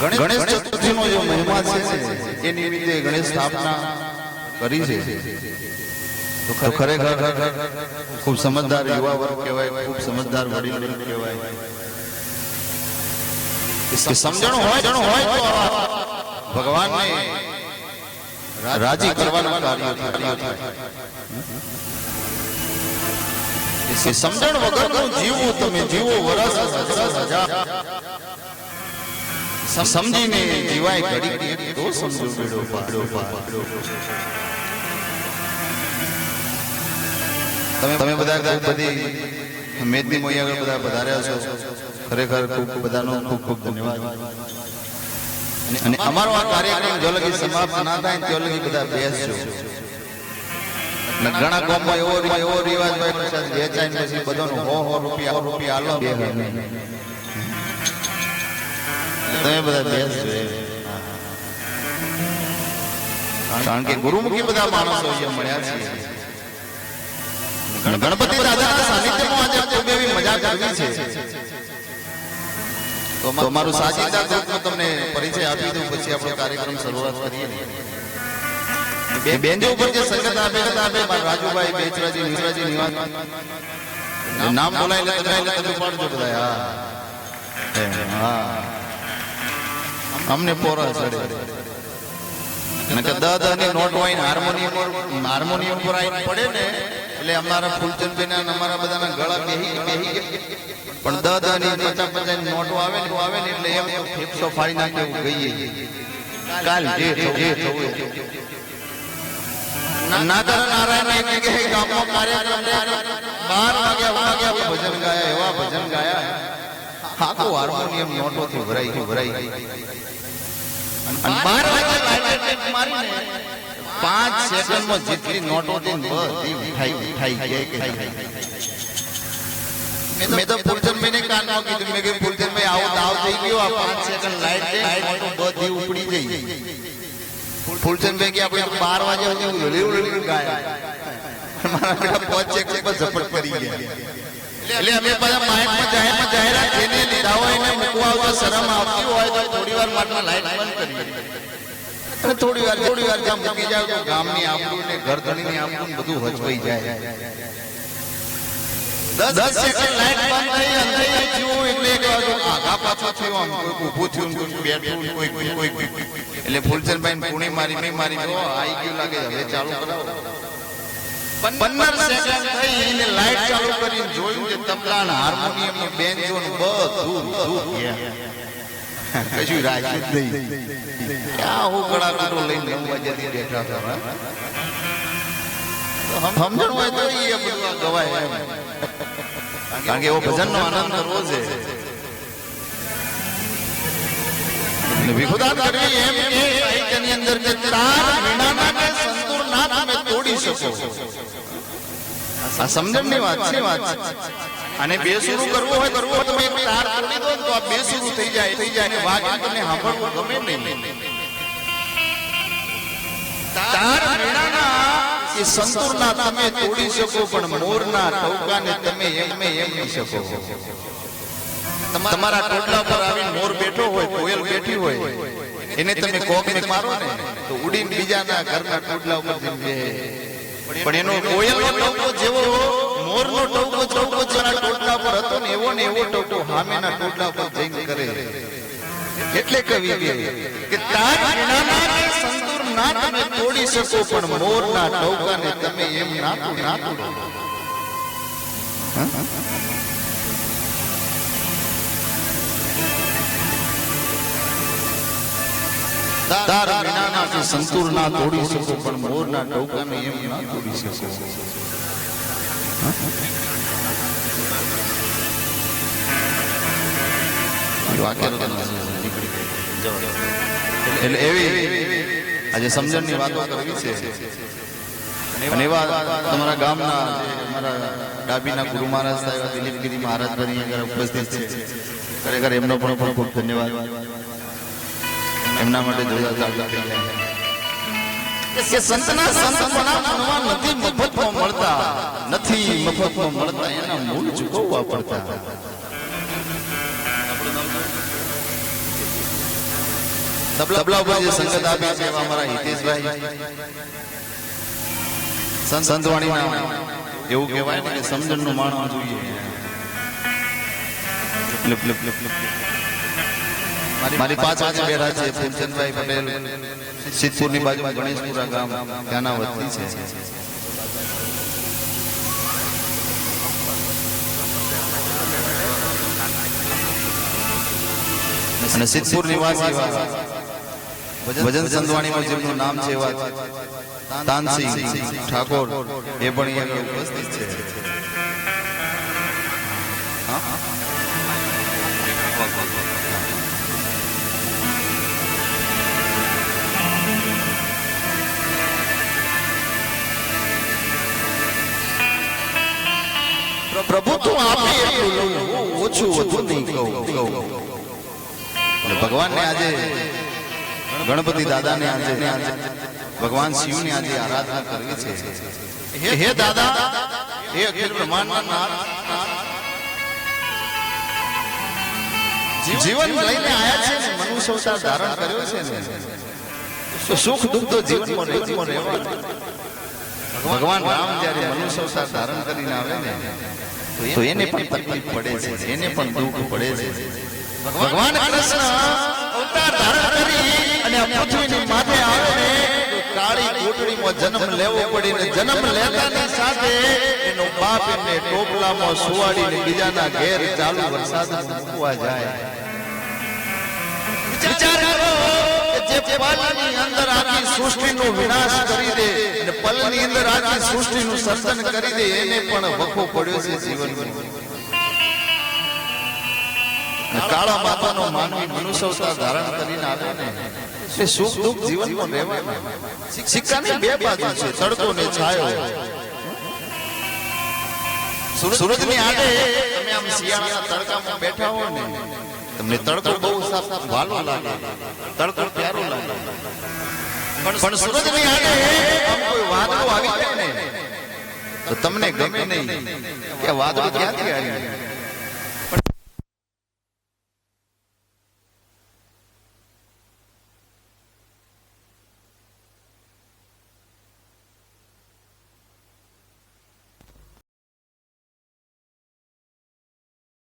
ગણેશ ચતુર્થીનો જે મહિમા છે એ નિમિત્તે ગણેશ સ્થાપના કરી છે. તો ખરેખર ખૂબ સમજદાર યુવા વર્ગ કહેવાય ખૂબ સમજદાર વડીલ વર્ગ કહેવાય. સમજણ હોય જણ હોય તો ભગવાનને રાજી કરવાના કાર્યો થાય. સમજણ વગરનું જીવવું તમે જીવો વરસ હજાર સમજીને જીવાય ઘડી તો સમજો બેડો પાડો પાડો તમે તમે બધા ખૂબ બધી મેદની મોઈ આગળ બધા વધાર્યા છો. ખરેખર ખૂબ બધાનો ખૂબ ખૂબ ધન્યવાદ. અને- અમારો આ કાર્યક્રમ જો લગી સમાપ્ત ના થાય ત્યાં લગી બધા બેસજો ઘણા ગામમાં એવો એવો રિવાજ હોય, પછી વેચાય પછી બધાનો હો હો રૂપિયા હો રૂપિયા આલો. બે તમે બધા બેસજો કારણ કે ગુરુમુખી બધા માણસો અહીંયા મળ્યા છે. ગણપતિ દાદાના સાનિધ્યમાં આજે ખૂબ એવી મજા કરવી છે. તો અમારું સાચીદા ગ્રુપનો તમને પરિચય આપી દઉં, પછી આપણો કાર્યક્રમ શરૂઆત કરીએ. ઉપર જે સંગત આપે રાજુભાઈ, બેચરાજી નિસરાજી નિવાસ નામ બોલાય હા. અમને પોરા ચડે. અને કે દસ દસની નોટ હોય હાર્મોનિયમ હાર્મોનિયમ પર આવીને પડે ને, એટલે અમારા ફૂલચંદભાઈ અને અમારા બધાના ગળા બેહી બેહી પણ દસ દસની પચાસ પચાસ નોટો આવે ને આવે ને, એટલે એમ ફેફસો ફાડી નાખે એવું ગઈએ કાલ જે જે એ. નારાયણ જગ્યાએ ગામમાં કાર્યક્રમ બાર વાગ્યા વાગ્યા ભજન ગાયા, એવા ભજન ગાયા. આખું હાર્મોનિયમ નોટોથી ભરાઈ ભરાઈ અને બાર વાગ્યા લાઇટ મારીને પાંચ સેકન્ડમાં જેટલી નોટો હતી ને બધી ઉઠાઈ ઉઠાઈ ગઈ કે મેં તો ફૂલચંદભાઈને કાનમાં કીધું મેં કીધું ફૂલચંદભાઈ આવો દાવ થઈ ગયો આ પાંચ સેકન્ડ લાઈટ છે લાઈટ બધી ઉપડી ગઈ ફૂલચંદભાઈ કે આપણે તો બાર વાગે સુધી હળીયું હળીયું ગાયા મારા બેટા પાંચ સેકન્ડ પર ઝપટ કરી ગયા એટલે અમે બધા માઇકમાં જાહેરમાં જાહેરાત જેને લીધા હોય એને મૂકવા આવતા શરમ આવતી હોય તો થોડી વાર માટે લાઈટ બંધ કરી થોડી વાર થોડી વાર જ્યાં મૂકી જાય તો ગામની આબરૂ ને ઘર ધણીની ને બધું હચવાઈ જાય. દસ સેકન્ડ લાઈટ બંધ થઈ અંધાઈ થયું એટલે એક આઘા પાછું થયું આમ કોઈ ઊભું થયું કોઈ બેઠું કોઈ કોઈ કોઈ એટલે ફૂલચંદભાઈ પૂણી મારી મેં મારી આઈ ગયું લાગે હવે ચાલુ કરાવો. પંદર સેકન્ડ થઈ એને લાઈટ ચાલુ કરીને જોયું કે તબલા ને હાર્મોનિયમ ને બેન્જો ને બધું ધૂપ ગયા. કશું રાખ્યું જ નહીં. ક્યાં હું કડાકડો લઈને નવ વાગ્યાથી બેઠા હતા હા? તો સમજણ હોય તો ઈ એ બધું આ ગવાય એમ. કારણ કે એવો ભજનનો આનંદ કરવો છે અને વિખુદાન કરવી એમ એ સાહિત્યની અંદર કે તાર વીણાના કે સંતૂરના તોડી શકો આ સમજણની વાત છે. વાત અને બે શરૂ કરવું હોય કરવું હોય તમે એક તાર તોડી દો તો આ બેસુરું થઈ જાય. થઈ જાય. અને તમને સાંભળવું ગમે નહીં. તાર મેળાના એ સંતૂરના તમે તોડી શકો, પણ મોરના ટૌકાને તમે એમ એમ નહીં શકો. તમારા ટોટલા પર આવીને મોર બેઠો હોય, કોયલ બેઠી હોય. એને તમે કોક ને મારો ને તો ઉડીને બીજાના ઘરના ટોટલા ઉપર જઈને પણ એનો કોયલનો ટોકો જેવો મોરનો ટોકો ટોકો જેના ટોટલા પર હતો ને એવો ને એવો ટોકો હામેના ટોટલા પર જઈને કરે. એટલે કવિ કે તાર વીણાના કે સંતૂર ના તમે તોડી શકો પણ મોરના ટોકાને તમે એમ ના તોડી ના તોડો તાર કે સંતૂર ના તોડી શકો, પણ મોરના ટોકાને એમ ના તોડી શકો. એટલે એવી આજે સમજણની વાતો કરવી છે. અને એવા તમારા ગામના અમારા ડાબીના ગુરુ મહારાજ સાહેબ, દિલીપગીરી મહારાજ પણ અહીંયા ઉપસ્થિત છે. ખરેખર એમનો પણ ખૂબ ખૂબ ધન્યવાદ. એમના માટે જોરદાર તાળી થઈ જાય. કે સંતના સંતપણા મનવા નથી મફતમાં મળતા. નથી મફતમાં મળતા. એના મૂળ ચૂકવવા પડતા. તબલા ઉપર જે સંગત આપી છે એવા અમારા હિતેશભાઈ. સંત સંતવાણીના એવું કહેવાય ને કે સમજણનું માણસ જોઈએ. મારી પાછળ જે બેઠા છે ફૂલચંદભાઈ પટેલ. સિદ્ધપુરની બાજુ ગણેશપુરા ગામ ત્યાંના વતની છે. અને સિદ્ધપુર નિવાસી ભજન સંતવાણીમાં જેમનું નામ છે એવા તાનસિંહ ઠાકોર એ પણ અહીંયા ઉપસ્થિત છે. હા? ઓછું વધુ નહીં કહું. ભગવાનને આજે ગણપતિ દાદાને આજે આજે ભગવાન શિવની આજે આરાધના કરવી છે હે- દાદા હે અખિલ બ્રહ્માંડના જીવન લઈને આયા છે મનુષ્ય અવતાર ધારણ કર્યો છે ને સુખ દુઃખ તો જીવનમાં રહેવાનું. ભગવાન રામ જ્યારે મનુષ્ય અવતાર ધારણ કરીને આવે ને તો એને પણ તકલીફ પડે છે. એને પણ દુઃખ પડે છે. ભગવાન કૃષ્ણ અવતાર ધારણ કરી અને પૃથ્વીની માથે આવે ને કાળી કોટડીમાં જન્મ લેવો પડે ને જન્મ લેતાની સાથે એનો બાપ એને ટોપલામાં સુવાડીને બીજાના ઘેર ચાલુ વરસાદ મૂકવા જાય. વિચાર કરો જે પલની અંદર આખી સૃષ્ટિનો વિનાશ કરી પલની અંદર આખી સૃષ્ટિનું સર્જન કરી દે, એને પણ વખો પડ્યો છે જીવન કાળા માતાનો માનવી મનુષ્યતા ધારણ કરીને આવે ને એ સુખ દુઃખ જીવનમાં રહેવાના. સિક્કાની બે બાજુ છે, તડકો ને છાયો. સૂરજની આડે તમે આમ શિયાળાના તડકામાં બેઠા હો ને, તમને તડકો બહુ સાફ વાલો લાગે. તડકો પ્યારો લાગે. પણ સૂરજની આડે આમ કોઈ વાદળો આવી જાય ને તો તમને ગમે નહીં કે વાદળો ક્યાંથી આવ્યું?